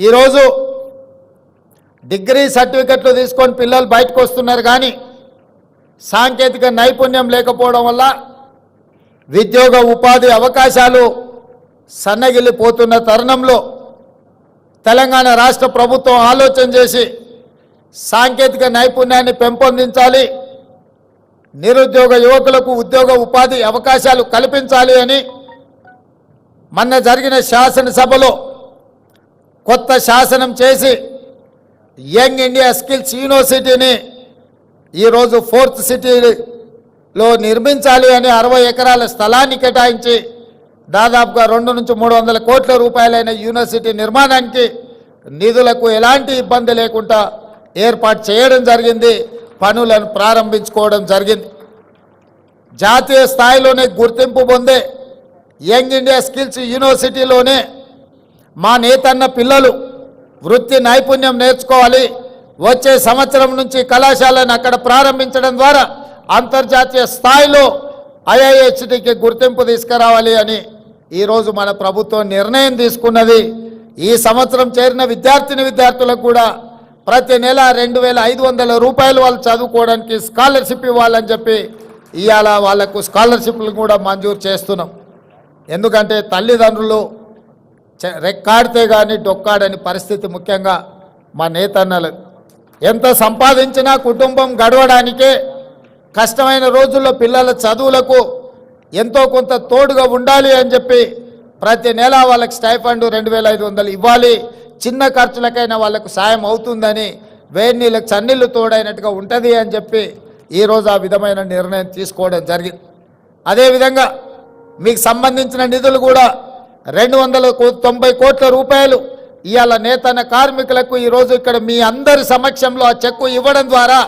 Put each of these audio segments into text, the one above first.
ఈరోజు డిగ్రీ సర్టిఫికెట్లు తీసుకొని పిల్లలు బయటకు వస్తున్నారు కానీ సాంకేతిక నైపుణ్యం లేకపోవడం వల్ల ఉద్యోగ ఉపాధి అవకాశాలు సన్నగిల్లిపోతున్న తరుణంలో తెలంగాణ రాష్ట్ర ప్రభుత్వం ఆలోచన చేసి సాంకేతిక నైపుణ్యాన్ని పెంపొందించాలి నిరుద్యోగ యువకులకు ఉద్యోగ ఉపాధి అవకాశాలు కల్పించాలి అని మొన్న జరిగిన శాసనసభలో కొత్త శాసనం చేసి యంగ్ ఇండియా స్కిల్స్ యూనివర్సిటీని ఈరోజు ఫోర్త్ సిటీలో నిర్మించాలి అని అరవై ఎకరాల స్థలాన్ని కేటాయించి దాదాపుగా రెండు నుంచి మూడు వందల కోట్ల రూపాయలైన యూనివర్సిటీ నిర్మాణానికి నిధులకు ఎలాంటి ఇబ్బంది లేకుండా ఏర్పాటు చేయడం జరిగింది పనులను ప్రారంభించుకోవడం జరిగింది. జాతీయ స్థాయిలోనే గుర్తింపు పొందే యంగ్ ఇండియా స్కిల్స్ యూనివర్సిటీలోనే మా నేతన్న పిల్లలు వృత్తి నైపుణ్యం నేర్చుకోవాలి. వచ్చే సంవత్సరం నుంచి కళాశాలను అక్కడ ప్రారంభించడం ద్వారా అంతర్జాతీయ స్థాయిలో ఐఐహెచ్డికి గుర్తింపు తీసుకురావాలి అని ఈరోజు మన ప్రభుత్వం నిర్ణయం తీసుకున్నది. ఈ సంవత్సరం చేరిన విద్యార్థిని విద్యార్థులకు కూడా ప్రతి నెల రెండు వేల ఐదు వందల రూపాయలు వాళ్ళు చదువుకోవడానికి స్కాలర్షిప్ ఇవ్వాలని చెప్పి ఇవాళ వాళ్ళకు స్కాలర్షిప్లు కూడా మంజూరు చేస్తున్నాం. ఎందుకంటే తల్లిదండ్రులు రెక్కాడితే కానీ డొక్కాడని పరిస్థితి ముఖ్యంగా మా నేతన్నలు. ఎంత సంపాదించినా కుటుంబం గడవడానికే కష్టమైన రోజుల్లో పిల్లల చదువులకు ఎంతో కొంత తోడుగా ఉండాలి అని చెప్పి ప్రతి నెల వాళ్ళకి స్టైఫండ్ రెండు వేల ఐదు వందలు ఇవ్వాలి. చిన్న ఖర్చులకైనా వాళ్ళకు సాయం అవుతుందని వేడి నీళ్ళకి చన్నీళ్ళు తోడైనట్టుగా ఉంటుంది అని చెప్పి ఈరోజు ఆ విధమైన నిర్ణయం తీసుకోవడం జరిగింది అదేవిధంగా మీకు సంబంధించిన నిధులు కూడా రెండు వందల తొంభై కోట్ల రూపాయలు ఇవాళ నేతన్న కార్మికులకు ఈరోజు ఇక్కడ మీ అందరి సమక్షంలో ఆ చెక్కు ఇవ్వడం ద్వారా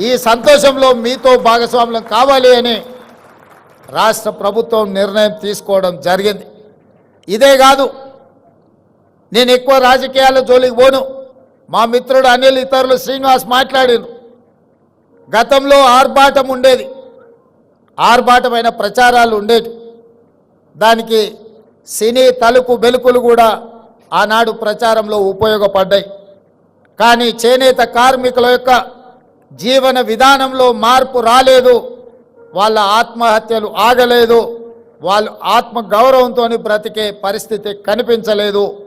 ఈ సంతోషంలో మీతో భాగస్వాములం కావాలి అని రాష్ట్ర ప్రభుత్వం నిర్ణయం తీసుకోవడం జరిగింది. ఇదే కాదు నేను ఎక్కువ రాజకీయాల జోలికి పోను. మా మిత్రుడు అనిల్ ఇతరులు శ్రీనివాస్ మాట్లాడారు. గతంలో ఆర్భాటం ఉండేది. ఆర్భాటమైన ప్రచారాలు ఉండేవి. దానికి సినీ తలుపు బెలుకులు కూడా ఆనాడు ప్రచారంలో ఉపయోగపడ్డాయి. కానీ చేనేత కార్మికుల యొక్క జీవన విధానంలో మార్పు రాలేదు. వాళ్ళ ఆత్మహత్యలు ఆగలేదు. వాళ్ళు ఆత్మగౌరవంతో బ్రతికే పరిస్థితి కనిపించలేదు.